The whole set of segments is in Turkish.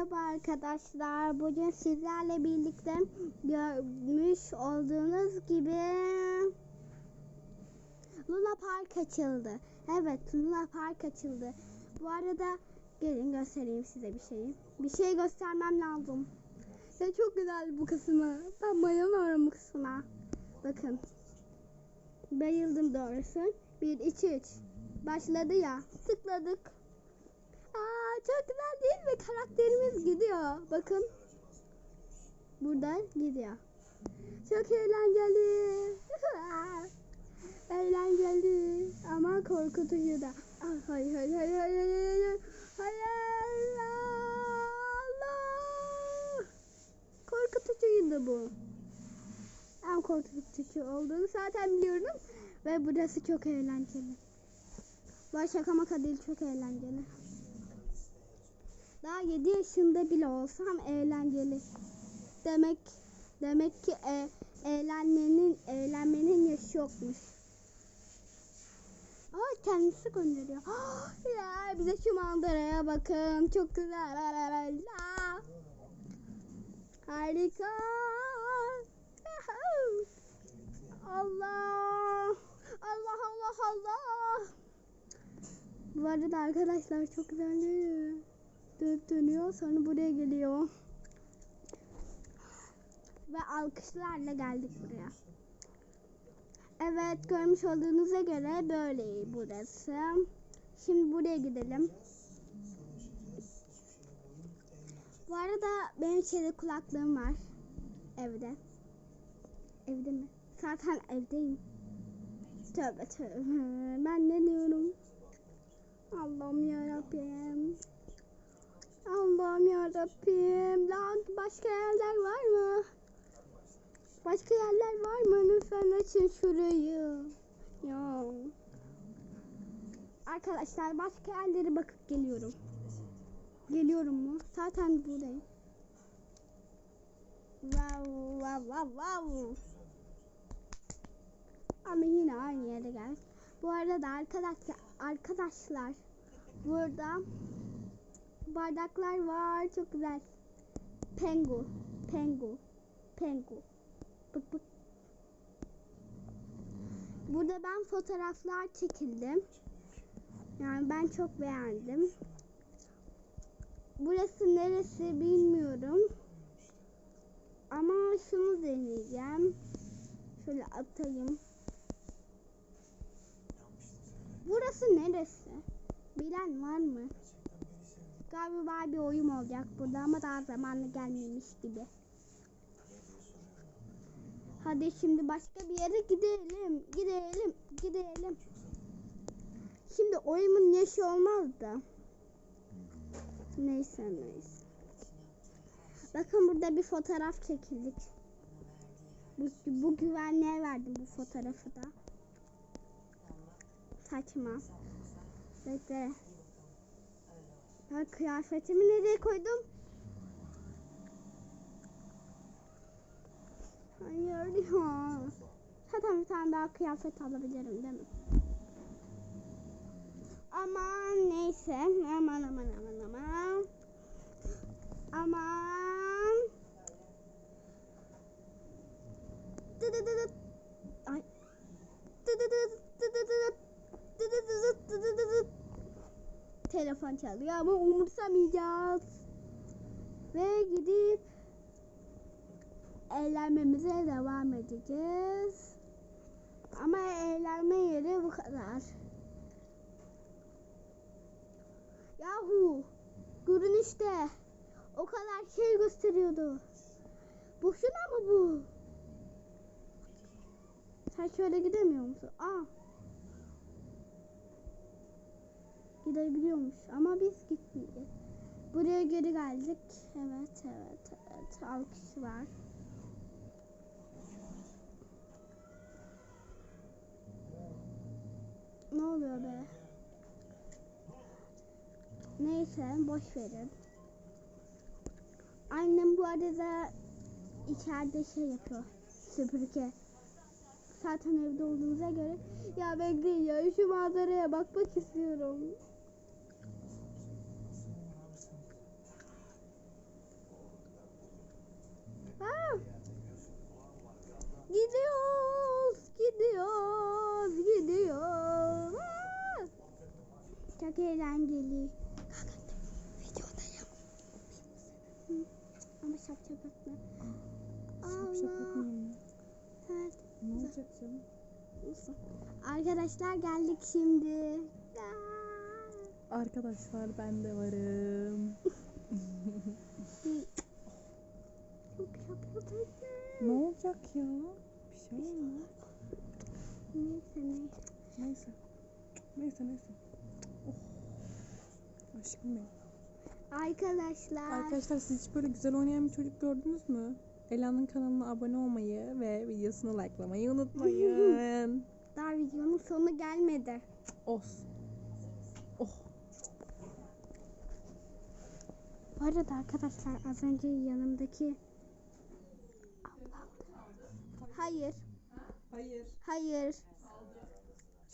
Merhaba arkadaşlar. Bugün sizlerle birlikte görmüş olduğunuz gibi Luna Park açıldı. Evet, Luna Park açıldı. Bu arada gelin göstereyim size bir şeyi. Bir şey göstermem lazım. Ya çok güzel bu kısmı. Ben bayılıyorum bu kısmına. Bakın. Bayıldım doğrusu. 1 2 3. Başladı ya. Tıkladık. Aa, çok güzel değil mi? Karakterimiz gidiyor. Bakın. Buradan gidiyor. Çok eğlenceli. eğlenceli. Ama korkutucu da. Hayır hayır hayır hayır hayır. Hayır. Allah. Korkutucuydu bu. En korkutucu olduğunu zaten biliyorum. Ve burası çok eğlenceli. Var şaka maka değil çok eğlenceli. Daha 7 yaşında bile olsam eğlenceli. Demek demek ki e, eğlenmenin eğlenmenin yaşı yokmuş. Aa kendisi gönderiyor. Ah, ya bize şu manzaraya bakın. Çok güzel. Aa, Harika. Allah. Allah Allah Allah. Bu arada arkadaşlar çok güzel değil mi? Dönüp dönüyor sonra buraya geliyor. Ve alkışlarla geldik buraya. Evet görmüş olduğunuza göre böyle burası. Şimdi buraya gidelim. Bu arada benim şeyde kulaklığım var. Evde. Evde mi? Zaten evdeyim. Tövbe tövbe. Ben ne diyorum? Allah'ım yarabbim. Allah'ım yarabbim. Lan başka yerler var mı? Başka yerler var mı? Lütfen açın şurayı. Ya. Arkadaşlar başka yerlere bakıp geliyorum. Geliyorum mu? Zaten buradayım. Wow, wow, wow, wow. Ama yine aynı yere gel. Bu arada arkadaşlar, arkadaşlar burada bardaklar var. Çok güzel. Pengu, pengu, pengu. Bık bık. Burada ben fotoğraflar çekildim. Yani ben çok beğendim. Burası neresi bilmiyorum. Ama şunu deneyeceğim. Şöyle atayım. Burası neresi? Bilen var mı? Galiba bir oyun olacak burada ama daha zamanı gelmemiş gibi. Hadi şimdi başka bir yere gidelim. Gidelim. Gidelim. Şimdi oyunun yaşı olmaz da. Neyse neyse. Bakın burada bir fotoğraf çekildik. Bu, bu güvenliğe verdim bu fotoğrafı da. Saçma. Bekle. Ben kıyafetimi nereye koydum? Hayır ya. Zaten bir tane daha kıyafet alabilirim değil mi? Aman neyse. Aman aman aman aman. Aman. Dı dı dı dı. Ay. Dı dı dı dı dı dı dı. Dı dı dı dı dı dı dı. Telefon çalıyor ama umursamayacağız. Ve gidip eğlenmemize devam edeceğiz. Ama eğlenme yeri bu kadar. Yahu görünüşte o kadar şey gösteriyordu. Boşuna mı bu? Sen şöyle gidemiyor musun? Aa. Gidebiliyormuş ama biz gitmeyeceğiz. Buraya geri geldik. Evet evet evet. Alkış var. Ne oluyor be? Neyse boş verin. Annem bu arada içeride şey yapıyor. Süpürge. Zaten evde olduğumuza göre. Ya bekleyin ya şu manzaraya bakmak istiyorum. Çok eğlenceli. Videodayım. Hı, Ama şap şapakla. Şap şap Allah. yapmayayım mı? Evet. Ne olacak canım? Olsun. Arkadaşlar geldik şimdi. Arkadaşlar ben de varım. Çok şapaklı. Ne olacak ya? Bir şey olmaz. Neyse ne. Neyse. Neyse neyse. Oh. Aşkım benim. Arkadaşlar. Arkadaşlar siz hiç böyle güzel oynayan bir çocuk gördünüz mü? Ela'nın kanalına abone olmayı ve videosunu likelamayı unutmayın. Daha videonun sonu gelmedi. Olsun. Oh. Bu arada arkadaşlar az önce yanımdaki ablam. Hayır, Hayır. hayır.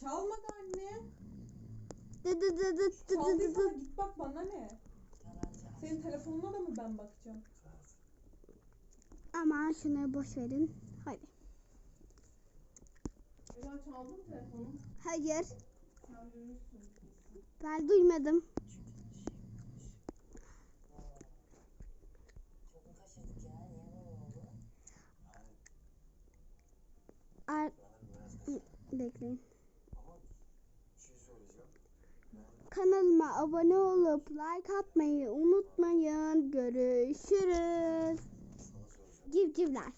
Çalmadı anne. Dı dı dı dı dı dı dı Çaldıysa dı. git bak bana ne? Senin telefonuna da mı ben bakacağım? Aman şunu boş verin. Hadi. Ela çaldı mı telefonu? Hayır, Sen duymuşsun. ben duymadım. Ar Bekleyin. Kanalıma abone olup like atmayı unutmayın. Görüşürüz. give give that.